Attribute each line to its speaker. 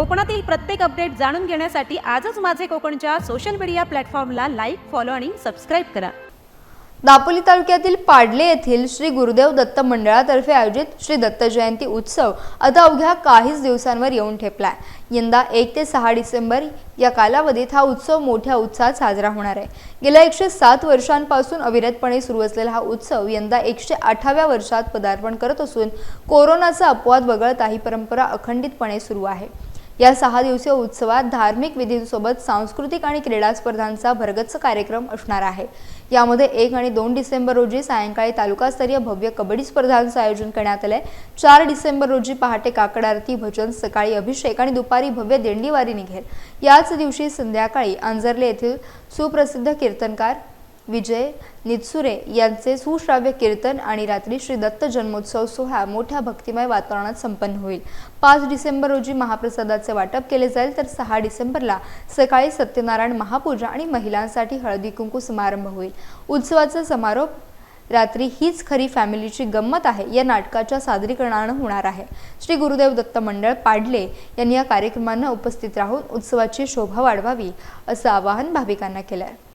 Speaker 1: कोकणातील प्रत्येक अपडेट जाणून घेण्यासाठी आजच माझे कोकणच्या सोशल मीडिया प्लॅटफॉर्मला लाईक फॉलो आणि सबस्क्राईब करा.
Speaker 2: दापोली तालुक्यातील पाडले येथील श्री गुरुदेव दत्त मंडळातर्फे आयोजित श्री दत्त जयंती उत्सव आता अवघ्या काहीच दिवसांवर येऊन ठेपलाय. यंदा एक ते सहा डिसेंबर या कालावधीत हा उत्सव मोठ्या उत्साहात साजरा होणार आहे. गेल्या एकशे सात वर्षांपासून अविरतपणे सुरू असलेला हा उत्सव यंदा एकशे आठाव्या वर्षात पदार्पण करत असून कोरोनाचा अपवाद वगळता ही परंपरा अखंडितपणे सुरू आहे. या सहा दिवसीय उत्सवात धार्मिक विधींसोबत सांस्कृतिक आणि क्रीडा स्पर्धांचा भरगच्च कार्यक्रम असणार आहे. यामध्ये एक आणि दोन डिसेंबर रोजी सायंकाळी तालुकास्तरीय भव्य कबड्डी स्पर्धांचं आयोजन करण्यात आलंय. चार डिसेंबर रोजी पहाटे काकड आरती भजन सकाळी अभिषेक आणि दुपारी भव्य दिंडीवारी निघेल. याच दिवशी संध्याकाळी आंजर्ले येथील सुप्रसिद्ध कीर्तनकार विजय नितसुरे यांचे सुश्राव्य कीर्तन आणि रात्री श्री दत्त जन्मोत्सव सोहळा मोठ्या भक्तिमय वातावरणात संपन्न होईल. पाच डिसेंबर रोजी महाप्रसादाचे वाटप केले जाईल तर सहा डिसेंबरला सकाळी सत्यनारायण महापूजा आणि महिलांसाठी हळदी कुंकू समारंभ होईल. उत्सवाचा समारोप रात्री हीच खरी फॅमिलीची गंमत आहे या नाटकाच्या सादरीकरणानं होणार आहे. श्री गुरुदेव दत्त मंडळ पाडले यांनी या कार्यक्रमांना उपस्थित राहून उत्सवाची शोभा वाढवावी असं आवाहन भाविकांना केलं आहे